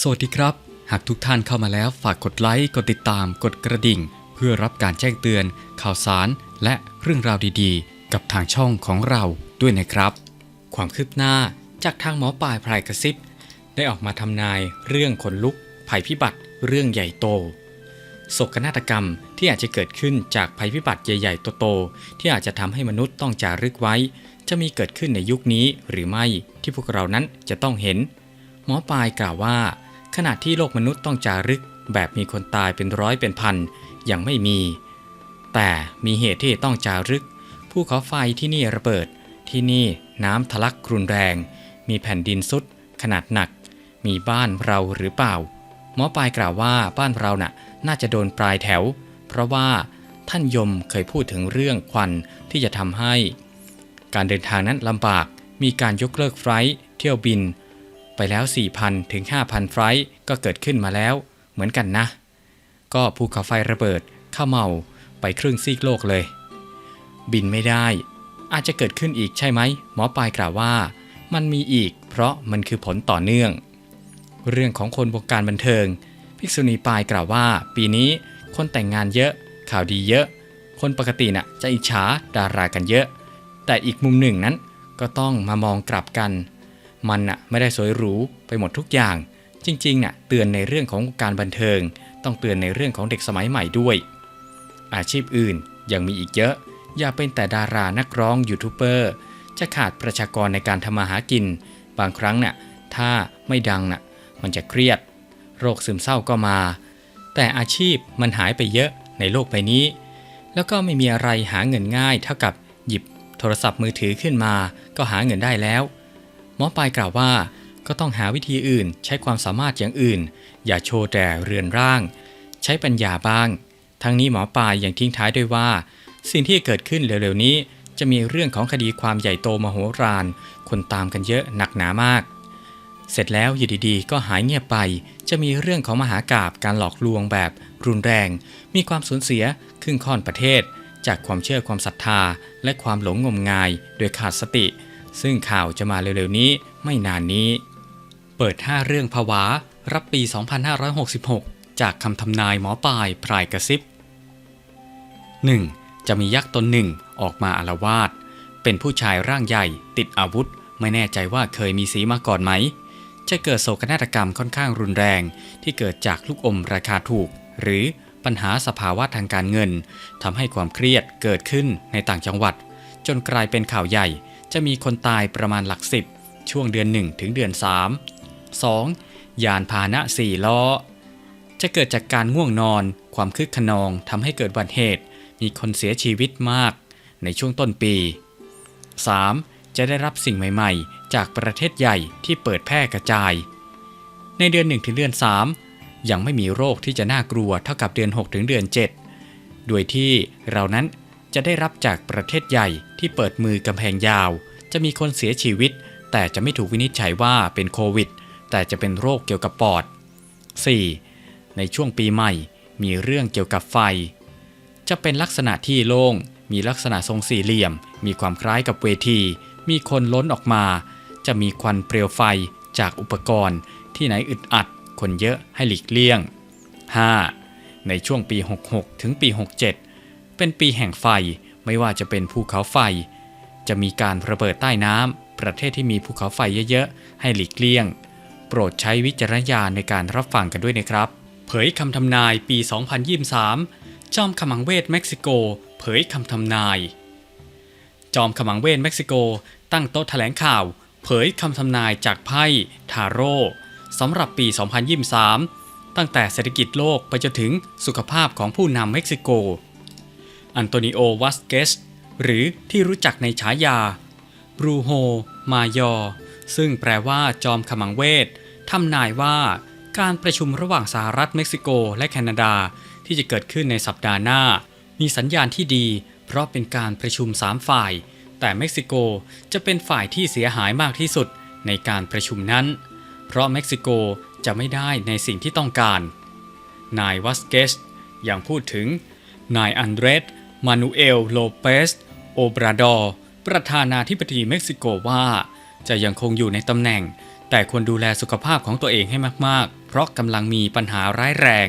สวัสดีครับ หากทุกท่านเข้ามาแล้วฝากกดไลค์ กดติดตาม กดกระดิ่ง เพื่อรับการแจ้งเตือน ข่าวสาร และเรื่องราวดีๆ กับทางช่องของเราด้วยนะครับ ความคืบหน้าจากทางหมอปลายพรายกระซิบ ได้ออกมาทำนายเรื่องขนลุก ภัยพิบัติ เรื่องใหญ่โตโศกนาฏกรรมที่อาจจะเกิดขึ้นจากภัยพิบัติใหญ่ๆโตๆที่อาจจะทำให้มนุษย์ต้องจารึกไว้ จะมีเกิดขึ้นในยุคนี้หรือไม่ที่พวกเรานั้นจะต้องเห็น หมอปลายกล่าวว่า ขณะที่โลกมนุษย์ต้องจารึกแบบมีคนตายเป็นร้อยเป็นพันยังไม่มี แต่มีเหตุที่ต้องจารึก ภูเขาไฟที่นี่ระเบิด ที่นี่น้ำทะลักรุนแรง มีแผ่นดินซุด ขนาดหนัก มีบ้านเราหรือเปล่า หมอปลายกล่าวว่าบ้านเราน่ะน่าจะโดนปลายแถว เพราะว่าท่านยมเคยพูดถึงเรื่องควันที่จะทำให้ การเดินทางนั้นลำบาก มีการยกเลิกไฟล์เที่ยวบิน ไปแล้ว 4,000 ถึง 5,000 ไฟล์ก็เกิดขึ้นมาแล้ว เหมือนกันนะ ก็ภูเขาไฟระเบิดเข้าเมาไปครึ่งซีกโลกเลย บินไม่ได้ อาจจะเกิดขึ้นอีกใช่ไหม หมอปลายกล่าวว่า มันมีอีก เพราะมันคือผลต่อเนื่อง เรื่องของคนวงการบันเทิง ภิกษุณีปลายกล่าวว่า ปีนี้คนแต่งงานเยอะ ข่าวดีเยอะ คนปกติน่ะจะอิจฉาดารากันเยอะ แต่อีกมุมหนึ่งนั้นก็ต้องมามองกลับกัน มันน่ะไม่ได้สวยหรูไปหมดทุกอย่าง จริงๆน่ะเตือนในเรื่องของการบันเทิง ต้องเตือนในเรื่องของเด็กสมัยใหม่ด้วย อาชีพอื่นยังมีอีกเยอะ อย่าเป็นแต่ดารานักร้องยูทูบเบอร์จะขาดประชากรในการทำมาหากิน บางครั้งน่ะถ้าไม่ดังน่ะมันจะเครียด โรคซึมเศร้าก็มา แต่อาชีพมันหายไปเยอะในโลกใบนี้ แล้วก็ไม่มีอะไรหาเงินง่ายเท่ากับหยิบโทรศัพท์มือถือขึ้นมา ก็หาเงินได้แล้ว หมอปลายกล่าวว่า ก็ต้องหาวิธีอื่นใช้ความสามารถอย่างอื่น อย่าโชว์แต่เรือนร่าง ใช้ปัญญาบ้าง ทั้งนี้หมอปลายยังทิ้งท้ายด้วยว่า สิ่งที่เกิดขึ้นเร็วๆนี้ จะมีเรื่องของคดีความใหญ่โตมโหฬารคนตามกันเยอะหนักหนามาก เสร็จแล้วอยู่ดีๆ ก็หายเงียบไป จะมีเรื่องของมหากราบการหลอกลวงแบบรุนแรง มีความสูญเสียครึ่งค่อนประเทศ จากความเชื่อความศรัทธา และความหลงงมงาย โดยขาดสติ ซึ่งข่าวจะมาเร็วๆนี้ไม่นานนี้ เปิด 5 เรื่องผวารับปี 2566 จากคำทำนายหมอปลายพรายกระซิบ 1. จะมียักษ์ตนหนึ่งออกมาอารวาสเป็นผู้ชายร่างใหญ่ติดอาวุธ ไม่แน่ใจว่าเคยมีสีมาก่อนไหม จะเกิดโศกนาฏกรรมค่อนข้างรุนแรง ที่เกิดจากลูกอมราคาถูก หรือปัญหาสภาวะทางการเงินทำให้ความเครียดเกิดขึ้นในต่างจังหวัด จนกลายเป็นข่าวใหญ่ จะมีคนตายประมาณหลักสิบช่วงเดือน 1 ถึงเดือน 3 2. ยานพาหนะ4ล้อ จะเกิดจากการง่วงนอน ความคึกขนองทำให้เกิดบัติเหตุ มีคนเสียชีวิตมากในช่วงต้นปี 3. จะได้รับสิ่งใหม่ๆ จากประเทศใหญ่ที่เปิดแพร่กระจาย ในเดือน 1 ถึงเดือน 3 ยังไม่มีโรคที่จะน่ากลัวเท่ากับเดือน 6 ถึงเดือน 7 โดยที่เรานั้น จะได้รับจากประเทศใหญ่ที่เปิดมือกำแพงยาว จะมีคนเสียชีวิต แต่จะไม่ถูกวินิจฉัยว่าเป็นโควิด แต่จะเป็นโรคเกี่ยวกับปอด 4. ในช่วงปีใหม่ มีเรื่องเกี่ยวกับไฟ จะเป็นลักษณะที่โล่ง มีลักษณะทรงสี่เหลี่ยม มีความคล้ายกับเวที มีคนล้นออกมา จะมีควันเปลวไฟจากอุปกรณ์ ที่ไหนอึดอัด คนเยอะให้หลีกเลี่ยง 5. ในช่วงปี 66 ถึงปี 67 เป็นปีแห่งไฟไม่ว่าจะเป็นภูเขาไฟ จะมีการระเบิดใต้น้ำประเทศที่มีภูเขาไฟเยอะๆ ให้หลีกเลี่ยง โปรดใช้วิจารณญาณในการรับฟังกันด้วยนะครับ เผยคำทำนายปี 2023 จอมขมังเวทเม็กซิโก เผยคำทำนาย จอมขมังเวทเม็กซิโก ตั้งโต๊ะแถลงข่าว เผยคำทำนายจากไพ่ทาโร่สำหรับปี 2023 ตั้งแต่เศรษฐกิจโลกไปจนถึงสุขภาพของผู้นำเม็กซิโก อันโตนิโอวัสเกสหรือที่รู้จักในฉายาบรูโฮมายอ ซึ่งแปลว่าจอมขมังเวททำนายว่าการประชุมระหว่างสหรัฐเม็กซิโกและแคนาดาที่จะเกิดขึ้นในสัปดาห์หน้า มีสัญญาณที่ดี เพราะเป็นการประชุม 3 ฝ่าย แต่เม็กซิโกจะเป็นฝ่ายที่เสียหายมากที่สุดในการประชุมนั้น เพราะเม็กซิโกจะไม่ได้ในสิ่งที่ต้องการ นายวัสเกสยังพูดถึงนายอันเดรส มานูเอล โลเปส โอบราดอร์ประธานาธิบดีเม็กซิโกว่า จะยังคงอยู่ในตำแหน่ง แต่ควรดูแลสุขภาพของตัวเองให้มาก ๆ เพราะกำลังมีปัญหาร้ายแรง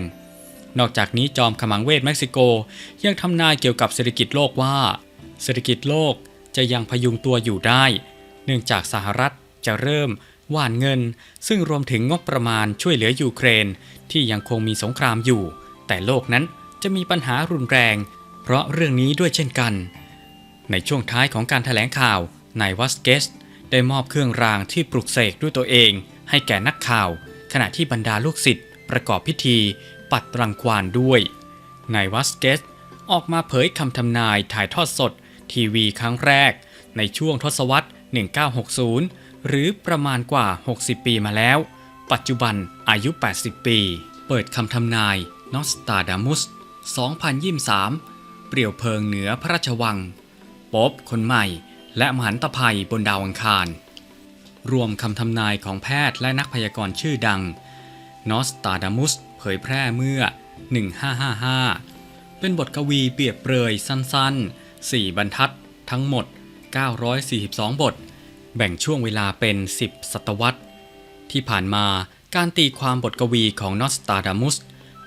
นอกจากนี้จอมขมังเวทเม็กซิโกยังทำนายเกี่ยวกับเศรษฐกิจโลกว่า เศรษฐกิจโลกจะยังพยุงตัวอยู่ได้ เนื่องจากสหรัฐจะเริ่มหว่านเงิน ซึ่งรวมถึงงบประมาณช่วยเหลือยูเครน ที่ยังคงมีสงครามอยู่ แต่โลกนั้นจะมีปัญหารุนแรง เพราะเรื่องนี้ด้วยเช่นกัน ในช่วงท้ายของการถแถลงข่าวนายวัสเกสได้มอบเครื่องรางที่ปลุกเสกด้วยตัวเอง ให้แก่นักข่าว ขณะที่บรรดาลูกศิษย์ประกอบพิธี ปัดรังควานด้วยนายวัสเกสออกมาเผยคำทำนายถ่ายทอดสด ทีวีครั้งแรก ในช่วงทศวรรษ 1960 หรือประมาณกว่า 60 ปีมาแล้ว ปัจจุบันอายุ 80 ปี เปิดคำทำนายนอสตาดามุส2023 เปลี่ยวเพิงเหนือพระราชวังปบคนใหม่ และมหันตภัยบนดาวอังคาร รวมคำทำนายของแพทย์และนักพยากรณ์ชื่อดัง นอสตาดามุสเผยแพร่เมื่อ 1555 เป็นบทกวีเปรียบเปรยสั้นๆ 4 บรรทัดทั้งหมด 942 บท แบ่งช่วงเวลาเป็น 10 ศตวรรษ ที่ผ่านมาการตีความบทกวีของนอสตาดามุส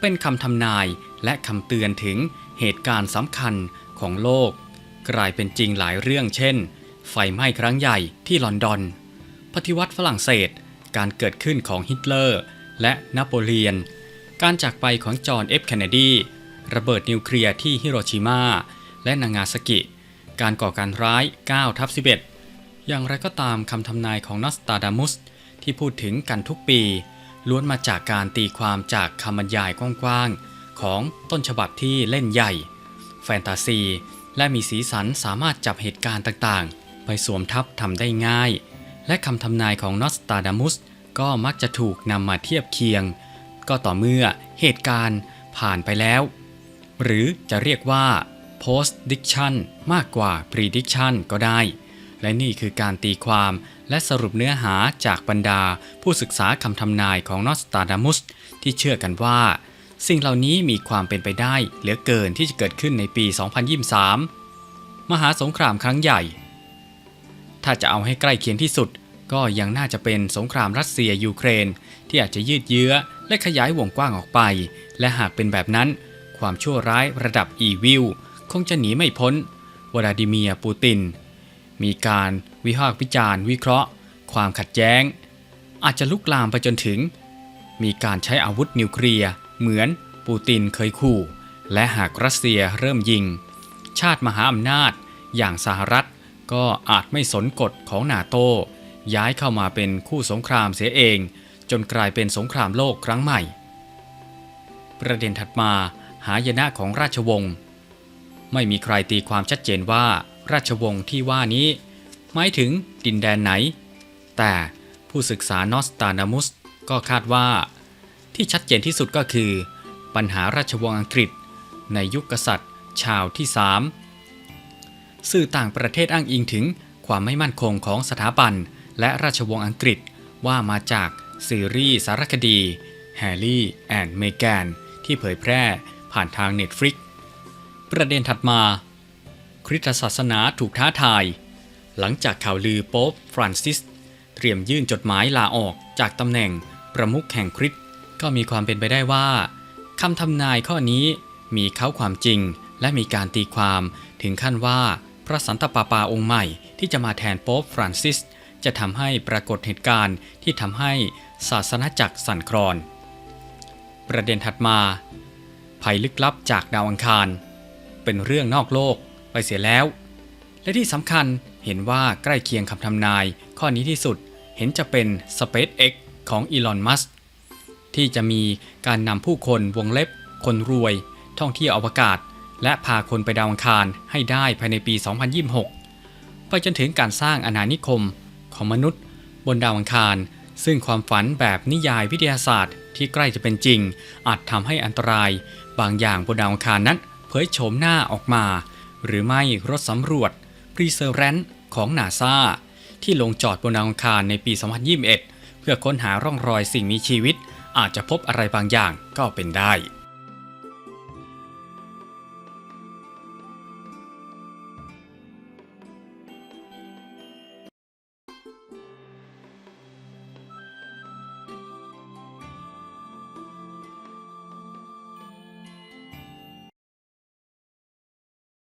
เป็นคำทำนายและคำเตือนถึง เหตุการณ์สำคัญของโลก กลายเป็นจริงหลายเรื่องเช่น ไฟไหม้ครั้งใหญ่ที่ลอนดอน ปฏิวัติฝรั่งเศส การเกิดขึ้นของฮิตเลอร์ และนโปเลียน การจากไปของจอห์นเอฟเคนเนดี ระเบิดนิวเคลียร์ที่ฮิโรชิมา และนางาซากิ การก่อการร้าย9ทับ11 อย่างไรก็ตามคำทำนายของนอสตาดามุสที่พูดถึงกันทุกปี ล้วนมาจากการตีความจากคำบรรยายกว้างๆ ของต้นฉบับที่เล่นใหญ่ แฟนตาซี และมีสีสันสามารถจับเหตุการณ์ต่างๆ ไปสวมทับทำได้ง่าย และคำทำนายของนอสตาดามุสก็มักจะถูกนำมาเทียบเคียง ก็ต่อเมื่อเหตุการณ์ผ่านไปแล้ว หรือจะเรียกว่า post diction มากกว่า prediction ก็ได้ และนี่คือการตีความและสรุปเนื้อหาจากบรรดาผู้ศึกษาคำทำนายของนอสตาดามุสที่เชื่อกันว่า สิ่งเหล่านี้มีความเป็นไปได้เหลือเกินที่จะเกิดขึ้นในปี 2023 มหาสงครามครั้งใหญ่ ถ้าจะเอาให้ใกล้เคียงที่สุด ก็ยังน่าจะเป็นสงครามรัสเซียยูเครน ที่อาจจะยืดเยื้อและขยายวงกว้างออกไป และหากเป็นแบบนั้น ความชั่วร้ายระดับอีวิลคงจะหนีไม่พ้น วลาดิเมียร์ปูติน มีการวิพากษ์วิจารณ์วิเคราะห์ ความขัดแย้ง อาจจะลุกลามไปจนถึง มีการใช้อาวุธนิวเคลียร์ เหมือนปูตินเคยขู่ และหากรัสเซียเริ่มยิง ชาติมหาอำนาจอย่างสหรัฐก็อาจไม่สนกฎของนาโต ย้ายเข้ามาเป็นคู่สงครามเสียเอง จนกลายเป็นสงครามโลกครั้งใหม่ ประเด็นถัดมาหายนะของราชวงศ์ไม่มีใครตีความชัดเจนว่าราชวงศ์ที่ว่านี้ หมายถึงดินแดนไหน แต่ผู้ศึกษานอสตานามุสก็คาดว่า ที่ชัดเจนที่สุดก็คือ ปัญหาราชวงศ์อังกฤษ ในยุคกษัตริย์ ชาวที่สามสื่อต่างประเทศอ้างอิงถึงความไม่มั่นคงของสถาบัน และราชวงศ์อังกฤษว่ามาจากซีรีส์สารคดีแฮร์รี่แอนด์เมแกนที่เผยแพร่ผ่านทาง Netflix ประเด็นถัดมา คริสตศาสนาถูกท้าทาย หลังจากข่าวลือโป๊ปฟรานซิส เตรียมยื่นจดหมายลาออกจากตำแหน่งประมุขแห่งคริสต์ ก็มีความเป็นไปได้ว่าคำทำนายข้อนี้มีเขาความจริง และมีการตีความถึงขั้นว่าพระสันตะปาปาองค์ใหม่ที่จะมาแทนโป๊ปฟรานซิส จะทำให้ปรากฏเหตุการณ์ที่ทำให้ศาสนาจักรสั่นคลอน ประเด็นถัดมา ภัยลึกลับจากดาวอังคาร เป็นเรื่องนอกโลกไปเสียแล้ว และที่สำคัญเห็นว่าใกล้เคียงคำทำนายข้อนี้ที่สุดเห็นจะเป็น SpaceX ของอีลอน มัสก์ ที่จะมีการนำผู้คนวงเล็บ คนรวย ท่องเที่ยวอวกาศ และพาคนไปดาวอังคารให้ได้ภายในปี 2026 ไปจนถึงการสร้างอาณานิคมของมนุษย์ บนดาวอังคาร ซึ่งความฝันแบบนิยายวิทยาศาสตร์ ที่ใกล้จะเป็นจริง อาจทำให้อันตราย บางอย่างบนดาวอังคารนั้นเผยโฉมหน้าออกมา หรือไม่รถสำรวจ p r e s e r a n c e ของนาซาที่ลงจอดบนดาวอังคารในปี 2021 เพื่อค้นหาร่องรอยสิ่งมีชีวิต อาจจะพบอะไรบางอย่างก็เป็นได้